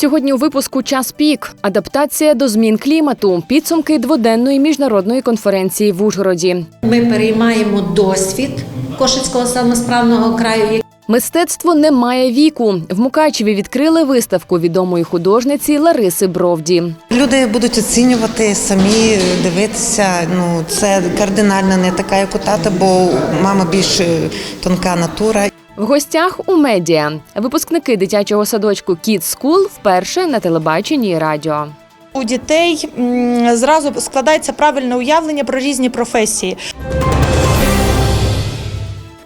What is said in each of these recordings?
Сьогодні у випуску час пік, адаптація до змін клімату, підсумки дводенної міжнародної конференції в Ужгороді. Ми переймаємо досвід Кошицького самосправного краю. Мистецтво не має віку. В Мукачеві відкрили виставку відомої художниці Лариси Бровді. Люди будуть оцінювати самі, дивитися. Ну це кардинально не така, як у тата, бо мама більш е, тонка натура. В гостях у медіа випускники дитячого садочку Kids School вперше на телебаченні і радіо. У дітей зразу складається правильне уявлення про різні професії.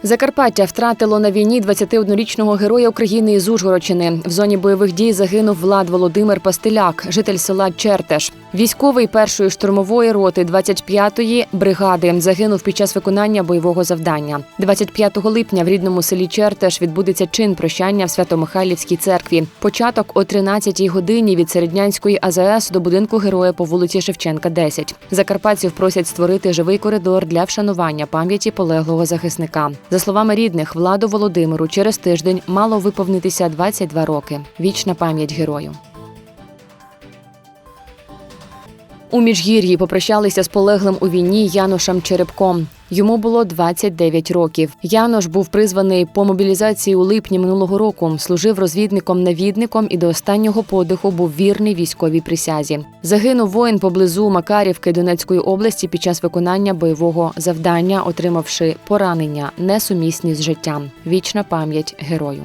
Закарпаття втратило на війні 21-річного героя України із Ужгородщини. В зоні бойових дій загинув Влад Володимир Пастиляк, житель села Чертеш. Військовий першої штурмової роти 25-ї бригади загинув під час виконання бойового завдання. 25 липня в рідному селі Чертеш відбудеться чин прощання в Свято-Михайлівській церкві. Початок о 13-й годині від Середнянської АЗС до будинку героя по вулиці Шевченка, 10. Закарпатців просять створити живий коридор для вшанування пам'яті полеглого захисника. За словами рідних, владу Володимиру через тиждень мало виповнитися 22 роки. Вічна пам'ять герою. У міжгір'ї попрощалися з полеглим у війні Янушем Черепком. Йому було 29 років. Янош був призваний по мобілізації у липні минулого року. Служив розвідником-навідником і до останнього подиху був вірний військовій присязі. Загинув воїн поблизу Макарівки Донецької області під час виконання бойового завдання, отримавши поранення несумісні з життям. Вічна пам'ять герою.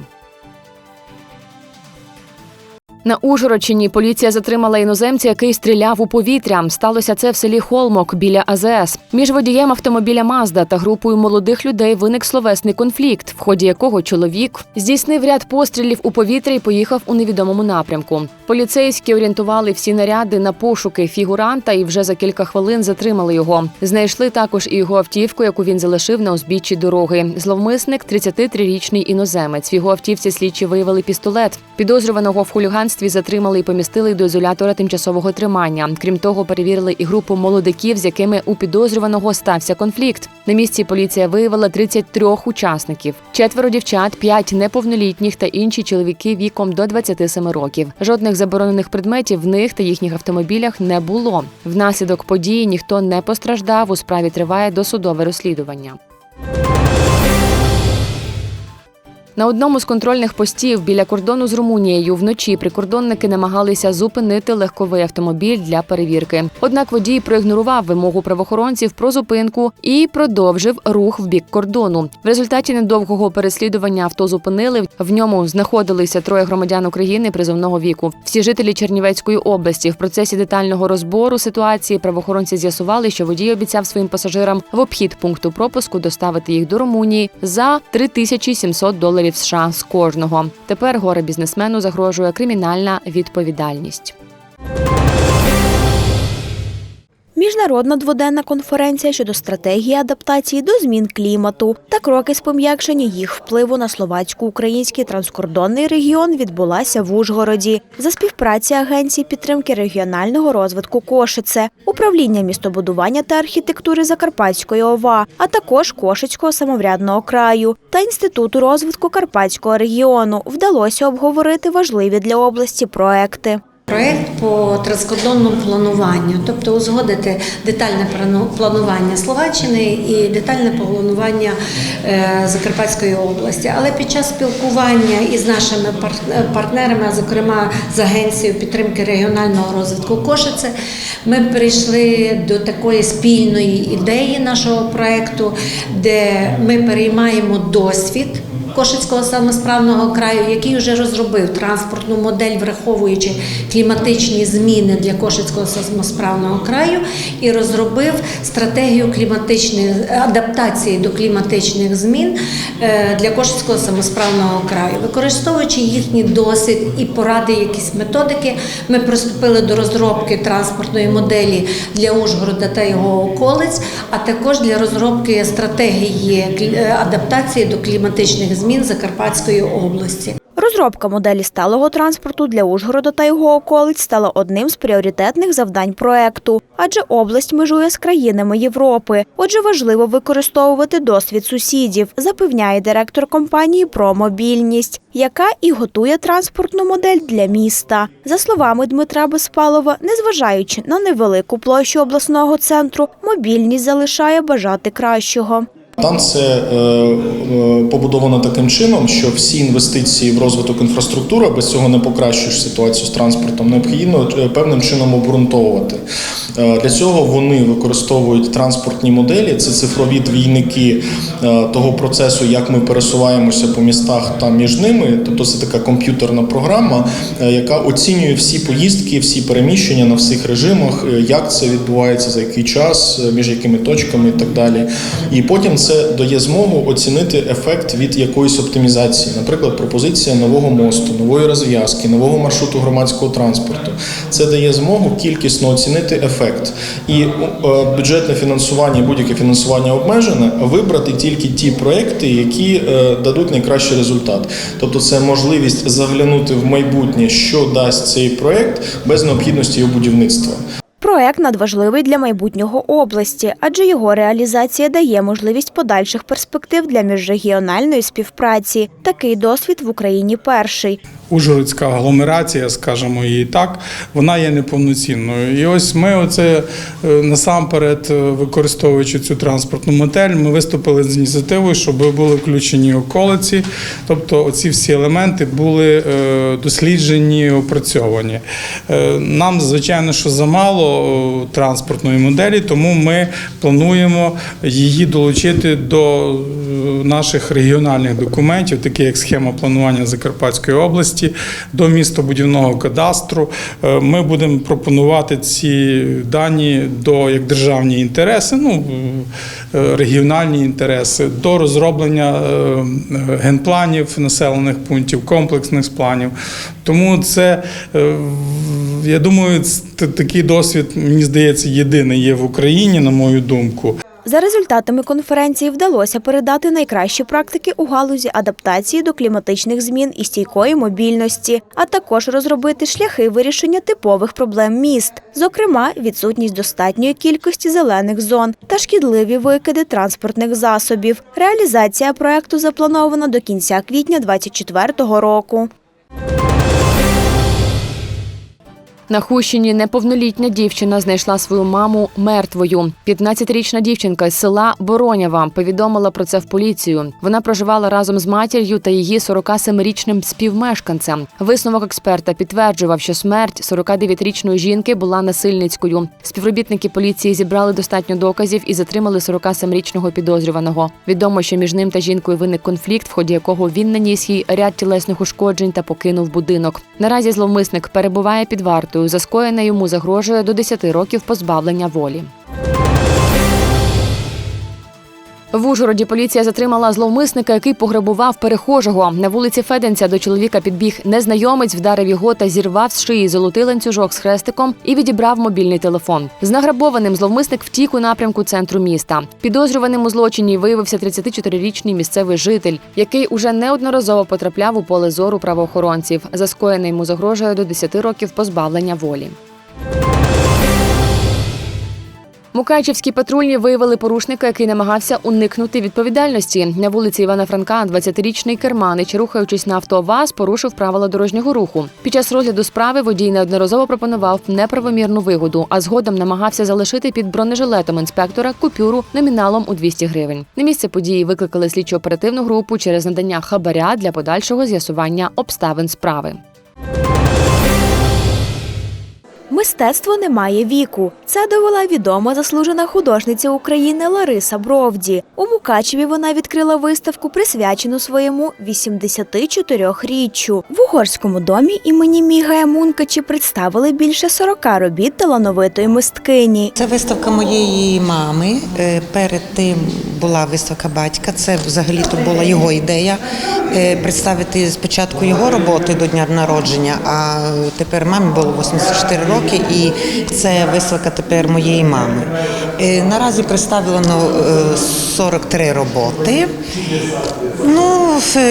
На Ужгородщині поліція затримала іноземця, який стріляв у повітря. Сталося це в селі Холмок біля АЗС. Між водієм автомобіля Мазда та групою молодих людей виник словесний конфлікт, в ході якого чоловік здійснив ряд пострілів у повітря і поїхав у невідомому напрямку. Поліцейські орієнтували всі наряди на пошуки фігуранта і вже за кілька хвилин затримали його. Знайшли також і його автівку, яку він залишив на узбіччі дороги. Зловмисник 33-річний іноземець. В його автівці слідчі виявили пістолет. Підозрюваного в хуліганстві затримали і помістили до ізолятора тимчасового тримання. Крім того, перевірили і групу молодиків, з якими у підозрюваного стався конфлікт. На місці поліція виявила 33 учасників: четверо дівчат, п'ять неповнолітніх та інші чоловіки віком до 27 років. Жодних заборонених предметів в них та їхніх автомобілях не було. Внаслідок події ніхто не постраждав. У справі триває досудове розслідування. На одному з контрольних постів біля кордону з Румунією вночі прикордонники намагалися зупинити легковий автомобіль для перевірки. Однак водій проігнорував вимогу правоохоронців про зупинку і продовжив рух в бік кордону. В результаті недовгого переслідування авто зупинили. В ньому знаходилися троє громадян України призовного віку. Всі жителі Чернівецької області в процесі детального розбору ситуації правоохоронці з'ясували, що водій обіцяв своїм пасажирам в обхід пункту пропуску доставити їх до Румунії за 3700 доларів США з кожного. Тепер горе бізнесмену загрожує кримінальна відповідальність. Міжнародна дводенна конференція щодо стратегії адаптації до змін клімату та кроки з пом'якшення їх впливу на словацько-український транскордонний регіон відбулася в Ужгороді за співпраці Агенції підтримки регіонального розвитку Кошице, управління містобудування та архітектури Закарпатської ОВА, а також Кошицького самоврядного краю та Інституту розвитку Карпатського регіону вдалося обговорити важливі для області проекти. Проект по транскордонному плануванню, тобто узгодити детальне планування Словаччини і детальне планування е, Закарпатської області. Але під час спілкування із нашими партнерами, а зокрема з Агенцією підтримки регіонального розвитку Кошице, ми прийшли до такої спільної ідеї нашого проекту, де ми переймаємо досвід. Кошицького самосправного краю, який вже розробив транспортну модель, враховуючи кліматичні зміни для Кошицького самосправного краю, і розробив стратегію кліматичної адаптації до кліматичних змін е, для Кошицького самосправного краю. Використовуючи їхній досвід і поради, якісь методики, ми приступили до розробки транспортної моделі для Ужгорода та його околиць, а також для розробки стратегії е, адаптації до кліматичних змін Закарпатської області. Розробка моделі сталого транспорту для Ужгорода та його околиць стала одним з пріоритетних завдань проекту, адже область межує з країнами Європи. Отже, важливо використовувати досвід сусідів, запевняє директор компанії про мобільність, яка і готує транспортну модель для міста. За словами Дмитра Безпалова, незважаючи на невелику площу обласного центру, мобільність залишає бажати кращого. Там це е, е, побудовано таким чином, що всі інвестиції в розвиток інфраструктури без цього не покращуєш ситуацію з транспортом. Необхідно е, певним чином обґрунтовувати. Для цього вони використовують транспортні моделі, це цифрові двійники того процесу, як ми пересуваємося по містах та між ними. Тобто це така комп'ютерна програма, яка оцінює всі поїздки, всі переміщення на всіх режимах, як це відбувається, за який час, між якими точками і так далі. І потім це дає змогу оцінити ефект від якоїсь оптимізації, наприклад, пропозиція нового мосту, нової розв'язки, нового маршруту громадського транспорту. Це дає змогу кількісно оцінити ефект. І е, бюджетне фінансування, будь-яке фінансування обмежене, вибрати тільки ті проекти, які е, дадуть найкращий результат. Тобто, це можливість заглянути в майбутнє, що дасть цей проект без необхідності його будівництва. Проект надважливий для майбутнього області, адже його реалізація дає можливість подальших перспектив для міжрегіональної співпраці. Такий досвід в Україні перший. Ужгородська агломерація, скажімо її так, вона є неповноцінною. І ось ми, оце е, насамперед, е, використовуючи цю транспортну модель, ми виступили з ініціативою, щоб були включені околиці, тобто оці всі елементи були е, досліджені, опрацьовані. Нам, звичайно, що замало транспортної моделі, тому ми плануємо її долучити до наших регіональних документів, такі як схема планування Закарпатської області, до містобудівного кадастру. Е, Ми будемо пропонувати ці дані до як державні інтереси, ну е, регіональні інтереси, до розроблення е, генпланів населених пунктів, комплексних планів. Тому це, я думаю, такий досвід, мені здається, єдиний є в Україні, на мою думку. За результатами конференції вдалося передати найкращі практики у галузі адаптації до кліматичних змін і стійкої мобільності, а також розробити шляхи вирішення типових проблем міст, зокрема відсутність достатньої кількості зелених зон та шкідливі викиди транспортних засобів. Реалізація проекту запланована до кінця квітня 2024 року. На Хущині неповнолітня дівчина знайшла свою маму мертвою. 15-річна дівчинка з села Боронява повідомила про це в поліцію. Вона проживала разом з матір'ю та її 47-річним співмешканцем. Висновок експерта підтверджував, що смерть 49-річної жінки була насильницькою. Співробітники поліції зібрали достатньо доказів і затримали 47-річного підозрюваного. Відомо, що між ним та жінкою виник конфлікт, в ході якого він наніс їй ряд тілесних ушкоджень та покинув будинок. Наразі зловмисник перебуває під вартою. За скоєне йому загрожує до 10 років позбавлення волі. В Ужгороді поліція затримала зловмисника, який пограбував перехожого. На вулиці Феденця до чоловіка підбіг незнайомець, вдарив його та зірвав з шиї золотий ланцюжок з хрестиком і відібрав мобільний телефон. З награбованим зловмисник втік у напрямку центру міста. Підозрюваним у злочині виявився 34-річний місцевий житель, який уже неодноразово потрапляв у поле зору правоохоронців. За скоєне йому загрожує до 10 років позбавлення волі. Мукачівські патрульні виявили порушника, який намагався уникнути відповідальності. На вулиці Івана Франка 20-річний керманич, рухаючись на авто ВАЗ, порушив правила дорожнього руху. Під час розгляду справи водій неодноразово пропонував неправомірну вигоду, а згодом намагався залишити під бронежилетом інспектора купюру номіналом у 200 гривень. На місце події викликали слідчо-оперативну групу через надання хабаря для подальшого з'ясування обставин справи. Мистецтво не має віку. Це довела відома заслужена художниця України Лариса Бровді. У Мукачеві вона відкрила виставку, присвячену своєму 84-річчю. В угорському домі імені Мігая Мункачі представили більше 40 робіт талановитої мисткині. Це виставка моєї мами. Е, Перед тим була виставка батька. Це взагалі то була його ідея е, представити спочатку його роботи до дня народження, а тепер мамі було 84 роки, і це виставка тепер моєї мами. Е, Наразі представлено е, 43 роботи. Ну,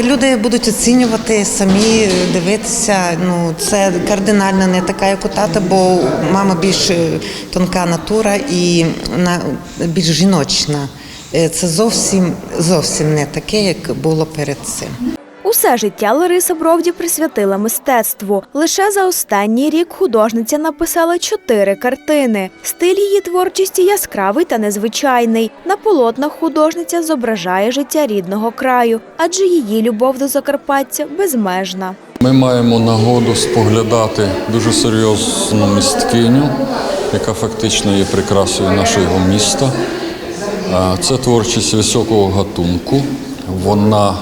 люди будуть оцінювати самі, е, дивитися. Ну, це кардинально не така, як у тата, бо мама більш е, тонка натура і більш жіночна. Е, Це зовсім зовсім не таке, як було перед цим. Усе життя Лариса Бровді присвятила мистецтву. Лише за останній рік художниця написала чотири картини. Стиль її творчості яскравий та незвичайний. На полотнах художниця зображає життя рідного краю, адже її любов до Закарпаття безмежна. Ми маємо нагоду споглядати дуже серйозну місткиню, яка фактично є прикрасою нашого міста. Це творчість високого гатунку. Вона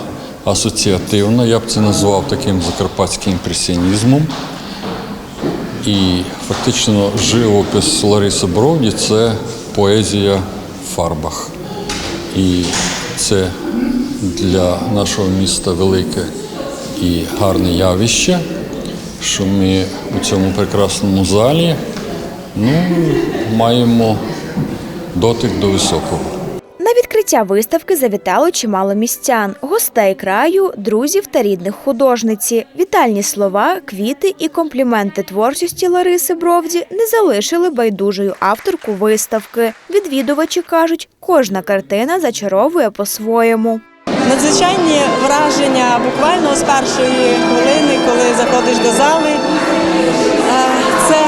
асоціативна, я б це назвав таким закарпатським імпресіонізмом. І фактично живопис Лариси Бровді це поезія в фарбах. І це для нашого міста велике і гарне явище, що ми у цьому прекрасному залі ну, маємо дотик до високого. На відкриття виставки завітало чимало містян, гостей краю, друзів та рідних художниці. Вітальні слова, квіти і компліменти творчості Лариси Бровді не залишили байдужою авторку виставки. Відвідувачі кажуть, кожна картина зачаровує по-своєму. Надзвичайні враження буквально з першої хвилини, коли заходиш до зали. Це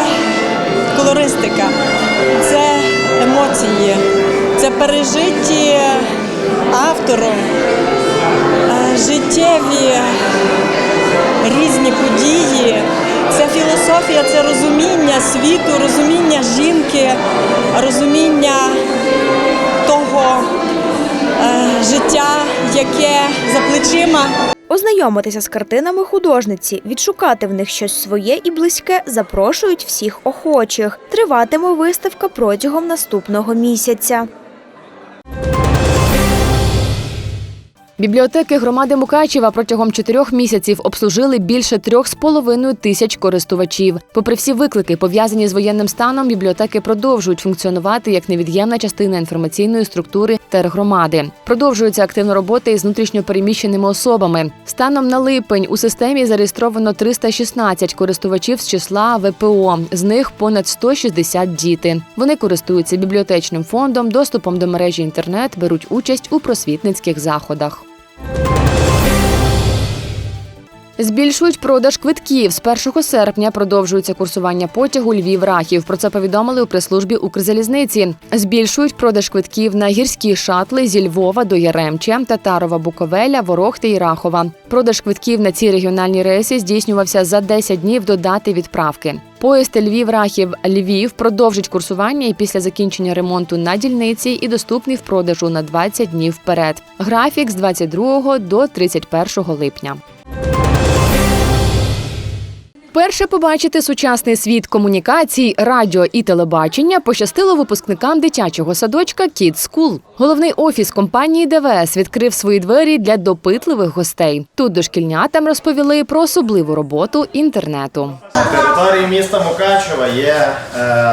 колористика, це емоції, це пережиті автором, е, життєві різні події. Це філософія, це розуміння світу, розуміння жінки, розуміння того е, життя, яке за плечима. Ознайомитися з картинами художниці, відшукати в них щось своє і близьке запрошують всіх охочих. Триватиме виставка протягом наступного місяця. Бібліотеки громади Мукачева протягом чотирьох місяців обслужили більше трьох з половиною тисяч користувачів. Попри всі виклики, пов'язані з воєнним станом, бібліотеки продовжують функціонувати як невід'ємна частина інформаційної структури тергромади. Продовжується активна робота із внутрішньопереміщеними особами. Станом на липень у системі зареєстровано 316 користувачів з числа ВПО. З них понад 160 діти. Вони користуються бібліотечним фондом, доступом до мережі інтернет, беруть участь у просвітницьких заходах. Збільшують продаж квитків. З 1 серпня продовжується курсування потягу Львів-Рахів. Про це повідомили у прес-службі Укрзалізниці. Збільшують продаж квитків на гірські шатли зі Львова до Яремче, Татарова, Буковеля, Ворохти і Рахова. Продаж квитків на ці регіональні рейси здійснювався за 10 днів до дати відправки. Поїзд Львів-Рахів Львів продовжить курсування і після закінчення ремонту на дільниці і доступний в продажу на 20 днів вперед. Графік з 22 до 31 липня. Перше побачити сучасний світ комунікацій, радіо і телебачення пощастило випускникам дитячого садочка Kids School. Головний офіс компанії ДВС відкрив свої двері для допитливих гостей. Тут дошкільнятам розповіли про особливу роботу інтернету. На території міста Мукачева є е,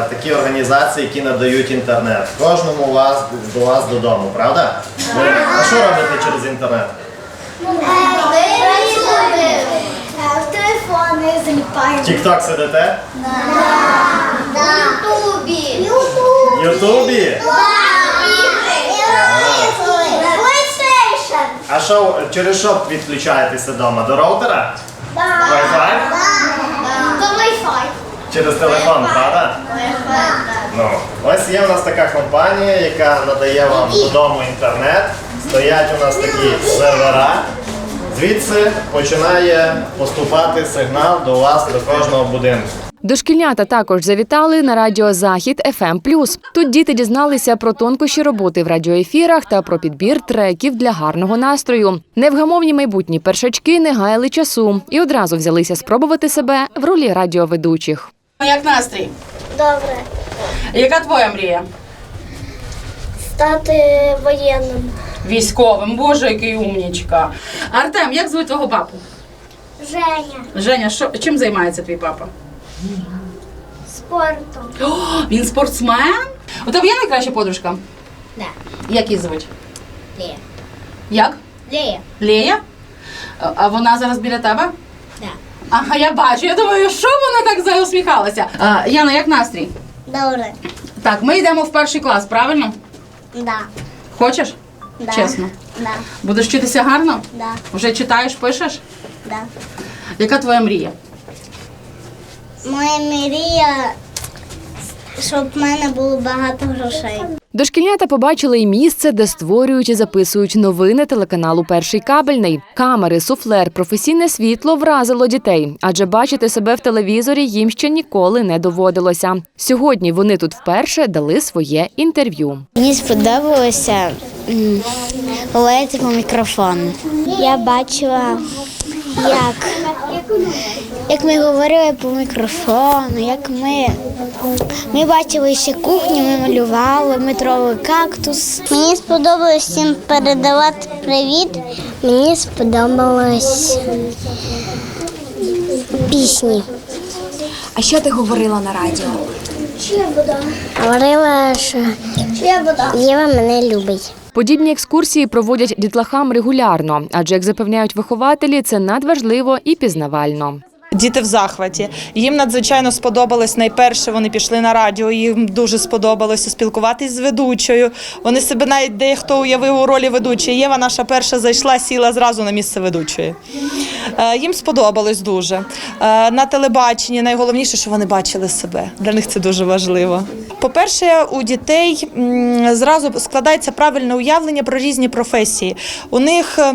такі організації, які надають інтернет. Кожному вас до вас додому, правда? Ви, а що робите через інтернет? В телефони заліпаємо. Тік-ток сидите? В Ютубі. В Ютубі? PlayStation. А що через що відключаєтеся вдома? До роутера? Wi-Fi? До Wi-Fi. Через телефон, правда? Ну, ось є у нас така компанія, яка надає вам додому інтернет. Стоять у нас такі сервера. Звідси починає поступати сигнал до вас, до кожного будинку. Дошкільнята також завітали на радіо Захід FM+. Тут діти дізналися про тонкощі роботи в радіоефірах та про підбір треків для гарного настрою. Невгамовні майбутні першачки не гаяли часу і одразу взялися спробувати себе в ролі радіоведучих. Як настрій? Добре. Яка твоя мрія? Стати воєнним. Військовим. Боже, який умнічка. Артем, як звуть твого папу? Женя. Женя, що, чим займається твій папа? Спортом. О, він спортсмен? У тебе є найкраща подружка? Да. Як її звуть? Лея. Як? Лея. Лея? А- А вона зараз біля тебе? Да. Ага, я бачу. Я думаю, що вона так заусміхалася? А, Яна, як настрій? Добре. Так, ми йдемо в перший клас, правильно? Да. Хочеш? Да. Чесно. Да. Будеш вчитися гарно? Да. Вже читаєш, пишеш? Да. Яка твоя мрія? Моя мрія, щоб в мене було багато грошей. Дошкільнята побачили і місце, де створюють і записують новини телеканалу Перший кабельний. Камери, суфлер, професійне світло вразило дітей, адже бачити себе в телевізорі їм ще ніколи не доводилося. Сьогодні вони тут вперше дали своє інтерв'ю. Мені сподобалося м, говорити по мікрофону. Я бачила, як, як ми говорили по мікрофону, як ми, ми бачили ще кухню, ми малювали, ми тровили кактус. Мені сподобалось всім передавати привіт. Мені сподобалось пісні. А що ти говорила на радіо? Говорила, що Єва мене любить. Подібні екскурсії проводять дітлахам регулярно, адже як запевняють вихователі, це надважливо і пізнавально. Діти в захваті. Їм надзвичайно сподобалось. Найперше вони пішли на радіо. Їм дуже сподобалося спілкуватись з ведучою. Вони себе навіть дехто уявив у ролі ведучої. Єва наша перша зайшла, сіла зразу на місце ведучої. Е, Їм сподобалось дуже. Е, На телебаченні найголовніше, що вони бачили себе. Для них це дуже важливо. По-перше, у дітей зразу складається правильне уявлення про різні професії. У них е,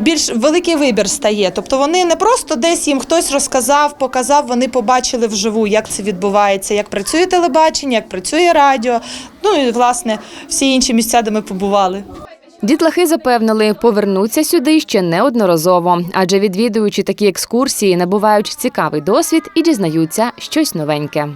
більш великий вибір стає. Тобто вони не просто десь їм хтось розказав, показав, вони побачили вживу, як це відбувається, як працює телебачення, як працює радіо. Ну і власне всі інші місця, де ми побували. Дітлахи запевнили, повернуться сюди ще неодноразово, адже відвідуючи такі екскурсії, набувають цікавий досвід і дізнаються щось новеньке.